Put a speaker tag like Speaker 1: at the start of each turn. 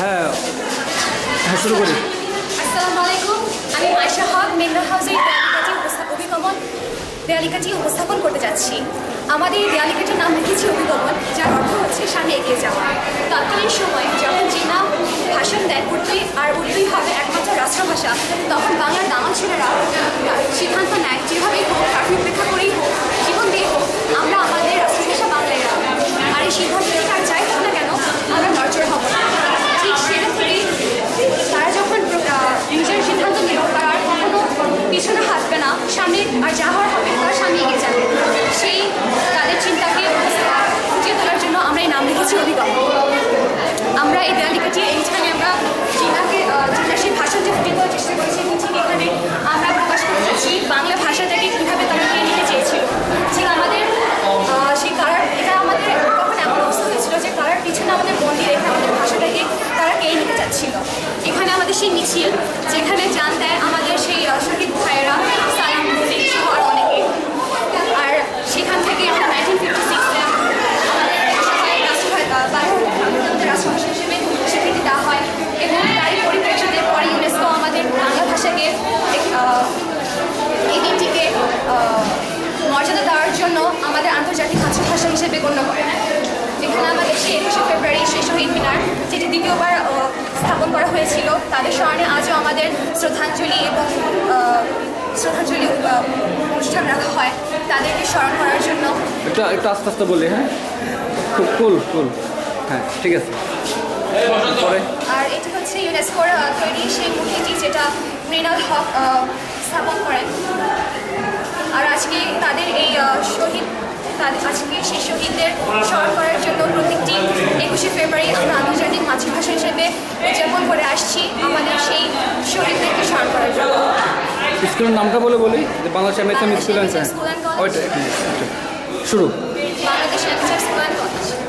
Speaker 1: হ্যাঁ। হ্যাঁ শুরু করি।
Speaker 2: আসসালামু আলাইকুম। আমি মাইশা হক মেঘনা হাউসের দেয়ালিকাটি উপস্থাপন করতে যাচ্ছি। আমাদের এই দেয়ালিকাটির নাম লিখেছি অভিগমন, যার এগিয়ে যাবে সেই তাদের চিন্তাকে ফুটিয়ে তোলার জন্য আমরা এই নাম লিখেছি অভিগম। আমরা এই দেয়ালিকাটি এইখানে আমরা জিনাকে জিনার সেই ভাষণটি ফুটিয়ে তোলার চেষ্টা করেছি ঠিক এখানে আমরা প্রকাশ করতে চাচ্ছি বাংলা ভাষাটাকে কীভাবে তারা নিয়ে নিতে চেয়েছিল। ঠিক আমাদের সেই কারার এটা আমাদের তখন এমন অবস্থা হয়েছিল যে কারার পিছনে আমাদের বন্দি রেখে আমাদের ভাষাটাকে তারা কেড়ে নিতে চাচ্ছিল। এখানে আমাদের সেই মিছিল, যেখানে জান দেয় আমাদের সেই আহ, শহীদ ভাইয়েরা সালাম মুজিব সহ আর অনেকে আর সেখান থেকে আমরা নাইনটিন ফিফটি সিক্সে আমাদের ভাষাকে রাষ্ট্রভাষা আহ, বাংলা আমাদের রাষ্ট্রভাষা হিসেবে স্বীকৃতি দেওয়া হয় এবং তারই পরিপ্রেক্ষিতে পরে ইউনেস্কো আমাদের বাংলা ভাষাকে আহ, এই দিনটিকে আহ, মর্যাদা দেওয়ার জন্য আন্তর্জাতিক মাতৃভাষা হিসেবে গণ্য করে। যেখানে আমাদের সেই একুশে ফেব্রুয়ারি সেই শহীদ মিনার যেটি দ্বিতীয়বার স্থাপন করা হয়েছিল। তাদের স্মরণে আজও আমাদের শ্রদ্ধাঞ্জলি এবং শ্রদ্ধাঞ্জলি অনুষ্ঠান রাখা হয়। তাদেরকে স্মরণ করার জন্য।
Speaker 1: একটু একটু আস্তে আস্তে বলি হ্যাঁ? খুব কুল কুল হ্যাঁ ঠিক আছে।
Speaker 2: আর এটি হচ্ছে ইউনেস্কোর তৈরি সেই মূর্তিটি যেটা মৃণাল হক স্থাপন করেন। আর আজকে তাদের এই আজকে শহীদদের স্মরণ করার জন্য প্রত্যেকটি একুশে ফেব্রুয়ারি আমরা আন্তর্জাতিক মাতৃভাষা হিসেবে উদযাপন করে আসছি আমাদের সেই শহীদদেরকে স্মরণ করার জন্য।
Speaker 1: স্কুলের নামটা বলে বলি যে বাংলাদেশ আমেরিকান স্কুল অ্যান্ড। ওইটা শুরু।
Speaker 2: Bangladesh school and college.